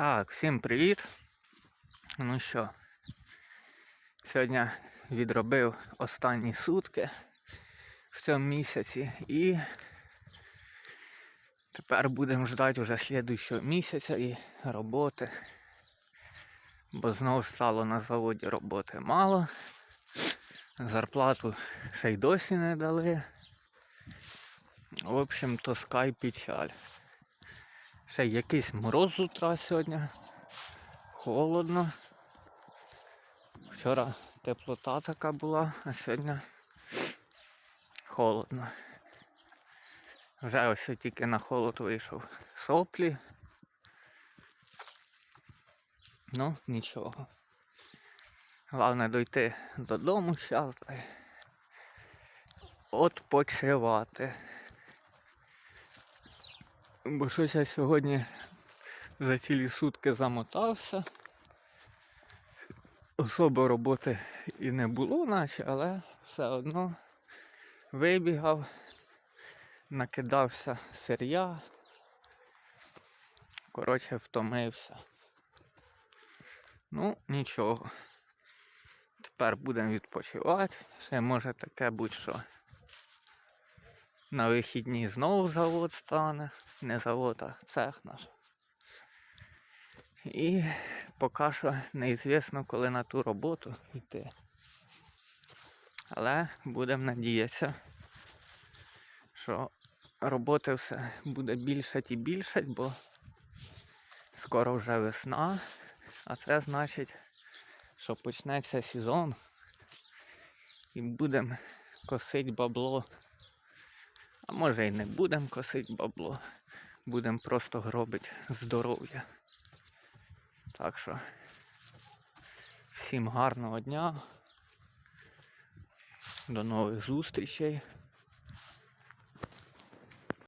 Так, всім привіт. Ну що, сьогодні відробив останні сутки в цьому місяці і тепер будемо ждати вже слідуючого місяця і роботи. Бо знову стало на заводі роботи мало. Зарплату ще й досі не дали. В общем, тоска й печаль. Ще якийсь мороз утра сьогодні. Холодно. Вчора теплота така була, а сьогодні холодно. Вже ось тільки на холод вийшов соплі. Ну, нічого. Головне дойти додому зараз Отпочивати. Бо щось я сьогодні за цілі сутки замотався. Особо роботи і не було, наче, але все одно вибігав, накидався сир'я. Коротше, втомився. Ну, нічого. Тепер будемо відпочивати. Ще може таке будь-що. На вихідні знову завод стане. Не завод, а цех наш. І поки що неізвісно, коли на ту роботу йти. Але будемо надіятися, що роботи все буде більше і більше, бо скоро вже весна, а це значить, що почнеться сезон і будемо косити бабло. А може і не будемо косити бабло. Будемо просто гробити здоров'я. Так що всім гарного дня. До нових зустрічей.